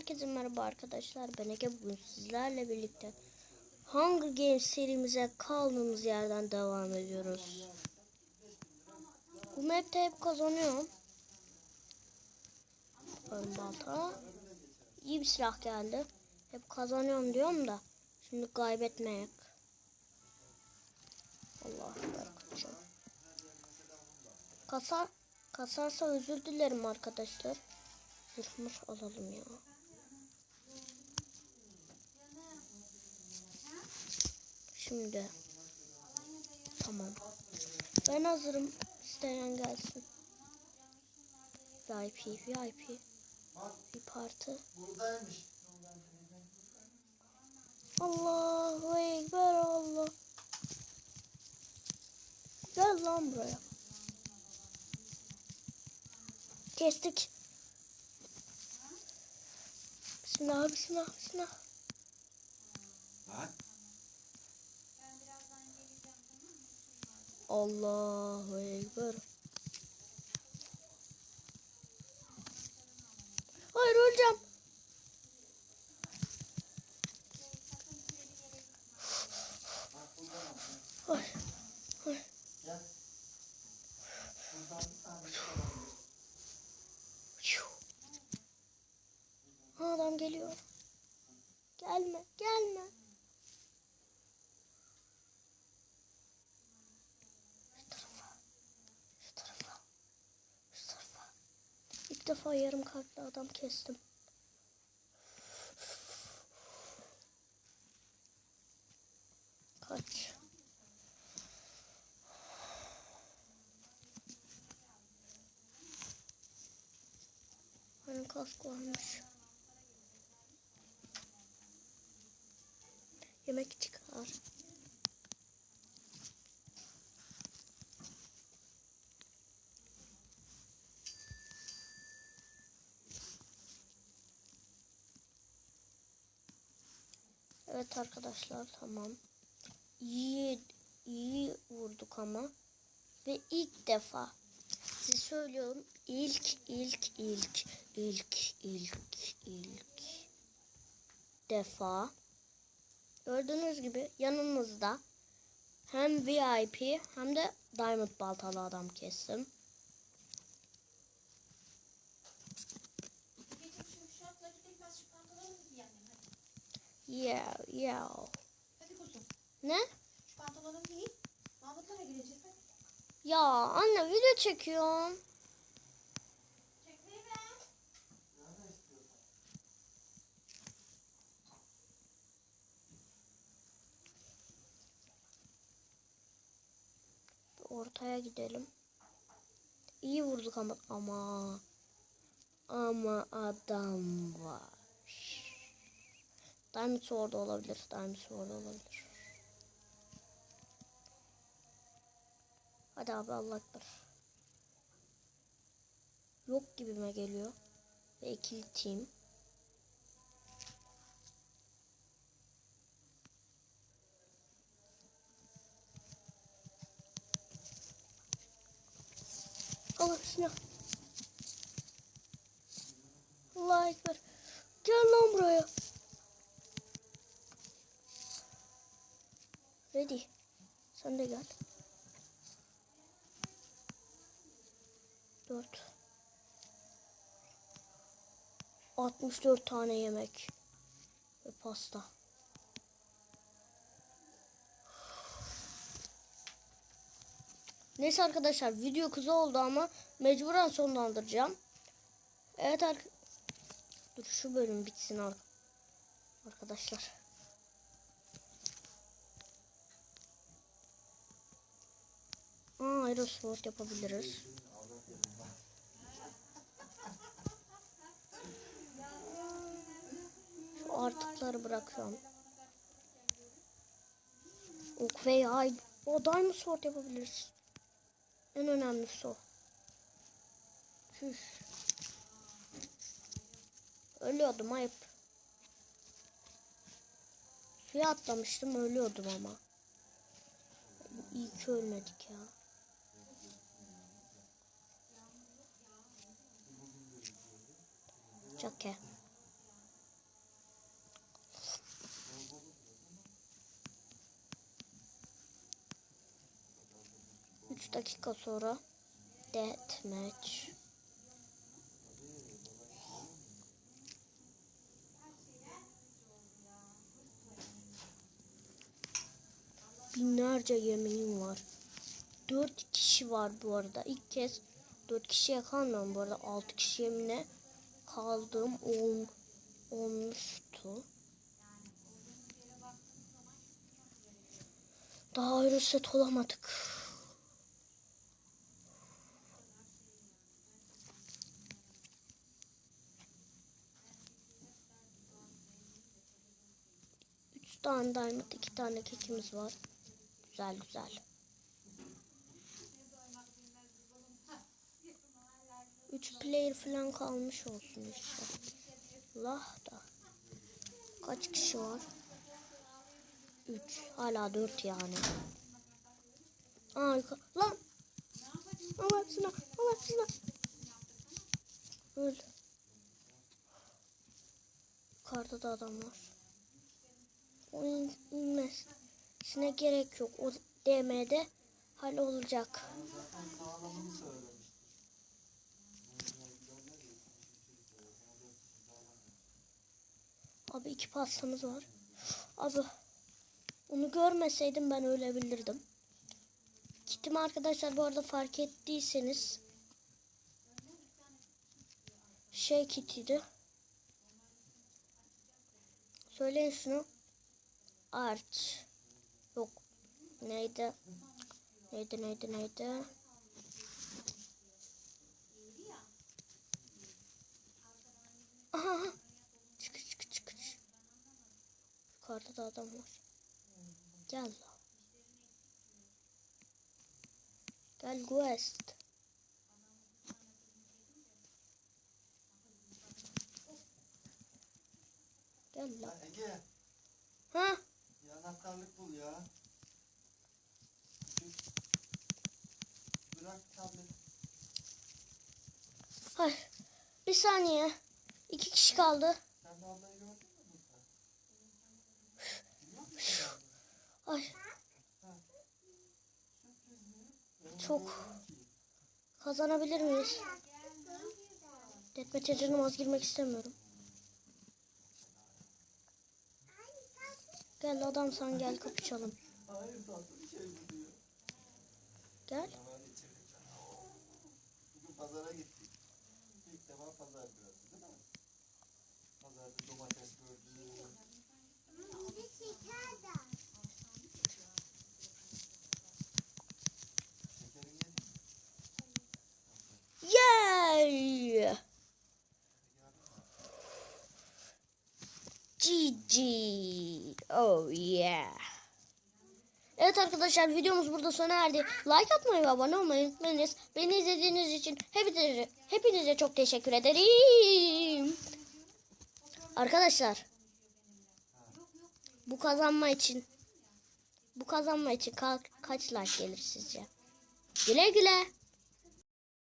herkese merhaba arkadaşlar. Ben Ege bugün sizlerle birlikte Hunger Games serimize kaldığımız yerden devam ediyoruz. Bu map'te hep kazanıyorum. Ön balta. İyi bir silah geldi. Hep kazanıyorum diyorum da. Şimdi kaybetmeyek. Allah kaçacağım. Kasar, kasarsa özür dilerim arkadaşlar. Zırhmır alalım ya. Şimdi. Tamam. Ben hazırım. İsteyen gelsin. VIP, VIP. Bir parti. Buradaymış. Allahu Ekber Allah. Gel lan buraya. Kestik. Bismillah, bismillah, bismillah. Lan. Allahu Ekber. Hayır öleceğim. Ay, ay. Adam geliyor. Gelme, gelme. Şu tarafa. Şu tarafa. Şu tarafa. İlk defa yarım kalpli adam kestim. Kaç. Hani kask varmış. Yemek çıkar. Evet arkadaşlar tamam. İyi iyi vurduk ama ve ilk defa size söylüyorum ilk ilk ilk ilk ilk ilk defa gördüğünüz gibi yanımızda hem VIP hem de Diamond baltalı adam kestim. Gece şu şortları tekmez şu pantolonu mu giy annem hadi. Yeah yeah. Hadi kuzum. Ne? Şu pantolonu giy. Mahmutlara gireceğiz hadi. Ya anne video çekiyorum. Çekmeyi istiyorsan. Ortaya gidelim. İyi vurduk ama ama ama adam var. Diamond Sword olabilir. Diamond Sword olabilir. Hadi abi Allah ekber. Yok gibime geliyor. Ve ikili team. Allah bismillah. Allah ekber. Gel lan buraya. Ready. Sen de gel. Dört. 64 tane yemek. Ve pasta. Neyse arkadaşlar video kısa oldu ama mecburen sonlandıracağım. Evet ar Dur şu bölüm bitsin ar arkadaşlar. Aa aerosport yapabiliriz. Şu artıkları bırakıyorum. Ok ve yay. O diamond yapabiliriz. En önemlisi o. Tüh. Ölüyordum ayıp. Suya atlamıştım ölüyordum ama. İyi ki ölmedik ya. Çok iyi. Üç dakika sonra death match. Binlerce yemeğim var. Dört kişi var bu arada. İlk kez dört kişiye kalmıyorum bu arada. Altı kişiye mi ne? Kaldığım ol, olmuştu. Daha ayrı set olamadık. Üç tane diamond, iki tane kekimiz var. Güzel güzel. Üç player falan kalmış olsun işte. Allah da. Kaç kişi var? 3. Hala 4 yani. Aa, yuka- lan. Allah şuna. Allah. Öl. Yukarıda da adam var. O in, inmesine gerek yok. O DM'de hal olacak. Abi iki pastamız var. Abi onu görmeseydim ben ölebilirdim. Kitim arkadaşlar bu arada fark ettiyseniz şey kitiydi. Söyleyin şunu. Arch. Yok. Neydi? Neydi neydi neydi? Aha. Yukarıda da adam var. Gel la. Gel West. Gel la. Ya Ege, Ha? bir anahtarlık bul ya. Bırak tableti. Ay. Bir saniye. İki kişi kaldı. Sen de ablayı gördün mü burada? Biliyor musun ablayı? Ay. Sürpriz mi? Ben onu Çok. Kazanabilir miyiz? Detme çetirine vaz girmek istemiyorum. Gel adam sen gel kapışalım. Bu diyor. Gel. GG. Oh yeah. Evet arkadaşlar videomuz burada sona erdi. Like atmayı ve abone olmayı unutmayınız. Beni izlediğiniz için hepinize, hepinize çok teşekkür ederim. Arkadaşlar bu kazanma için bu kazanma için ka- kaç like gelir sizce? Güle güle.